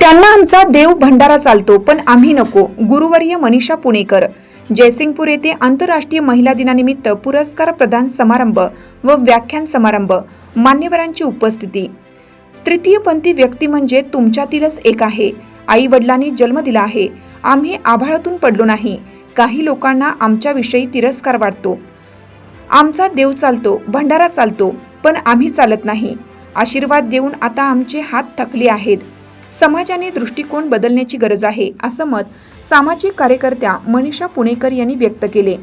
त्यांना आमचा देव भंडारा चालतो पण आम्ही नको. गुरुवर्य मनीषा पुणेकर. जयसिंगपूर येथे आंतरराष्ट्रीय महिला दिनानिमित्त पुरस्कार प्रदान समारंभ व व्याख्यान समारंभ. मान्यवरांची उपस्थिती. तृतीयपंथी व्यक्ती म्हणजे तुमच्यातीलच एक आहे. आई वडिलांनी जन्म दिला आहे. आम्ही आभाळातून पडलो नाही. काही लोकांना आमच्याविषयी तिरस्कार वाटतो. आमचा देव चालतो भंडारा चालतो पण आम्ही चालत नाही. आशीर्वाद देऊन आता आमचे हात थकले आहेत. समाजाने दृष्टिकोन बदलण्याची गरज आहे असं मत सामाजिक कार्यकर्त्या मनीषा पुणेकर यांनी व्यक्त केले.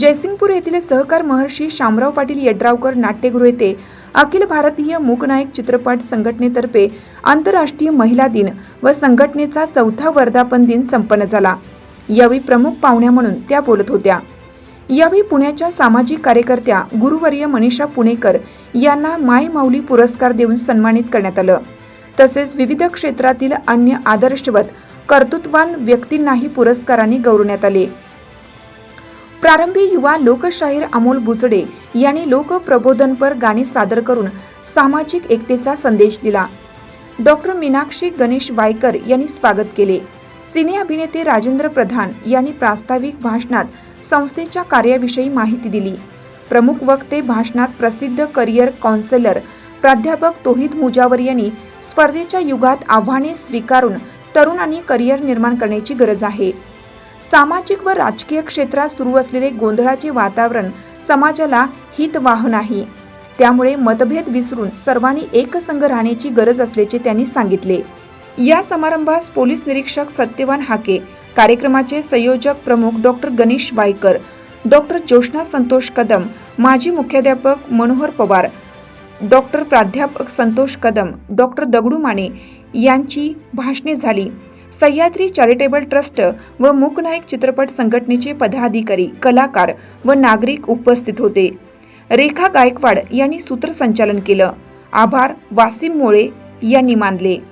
जयसिंगपूर येथील सहकार महर्षी शामराव पाटील यड्रावकर नाट्यगृह येथे अखिल भारतीय मूकनायक चित्रपट संघटनेतर्फे आंतरराष्ट्रीय महिला दिन व संघटनेचा चौथा वर्धापन दिन संपन्न झाला. यावेळी प्रमुख पाहुण्या म्हणून त्या बोलत होत्या. यावेळी पुण्याच्या सामाजिक कार्यकर्त्या गुरुवर्य मनीषा पुणेकर यांना माय माऊली पुरस्कार देऊन सन्मानित करण्यात आलं. तसेच विविध क्षेत्रातील अन्य आदर्शवत कर्तृत्वान व्यक्तींनाही पुरस्कारांनी गौरवण्यात आले. प्रारंभी युवा लोकशाहीर अमोल बुचडे यांनी लोकप्रबोधनपर गाणी सादर करून सामाजिक एकतेचा संदेश दिला. डॉक्टर मीनाक्षी गणेश वायकर यांनी स्वागत केले. सिने अभिनेते राजेंद्र प्रधान यांनी प्रास्ताविक भाषणात संस्थेच्या कार्याविषयी माहिती दिली. प्रमुख वक्ते भाषणात प्रसिद्ध करिअर काउन्सिलर प्राध्यापक तोहिद मुजावर यांनी स्पर्धेच्या युगात आव्हाने स्वीकारून तरुणांनी करिअर निर्माण करण्याची गरज आहे. सामाजिक व राजकीय क्षेत्रात सुरू असलेले गोंधळाचे वातावरण समाजाला हितवाह नाही त्यामुळे मतभेद विसरून सर्वांनी एकसंघ राहण्याची गरज असल्याचे त्यांनी सांगितले. या समारंभास पोलीस निरीक्षक सत्यवान हाके कार्यक्रमाचे संयोजक प्रमुख डॉक्टर गणेश वायकर डॉक्टर ज्योष्णा संतोष कदम माजी मुख्याध्यापक मनोहर पवार डॉक्टर प्राध्यापक संतोष कदम डॉक्टर दगडू माने यांची भाषणे झाली. सह्याद्री चॅरिटेबल ट्रस्ट व मूकनायक चित्रपट संघटनेचे पदाधिकारी कलाकार व नागरिक उपस्थित होते. रेखा गायकवाड यांनी सूत्रसंचालन केलं. आभार वासिम मोळे यांनी मानले.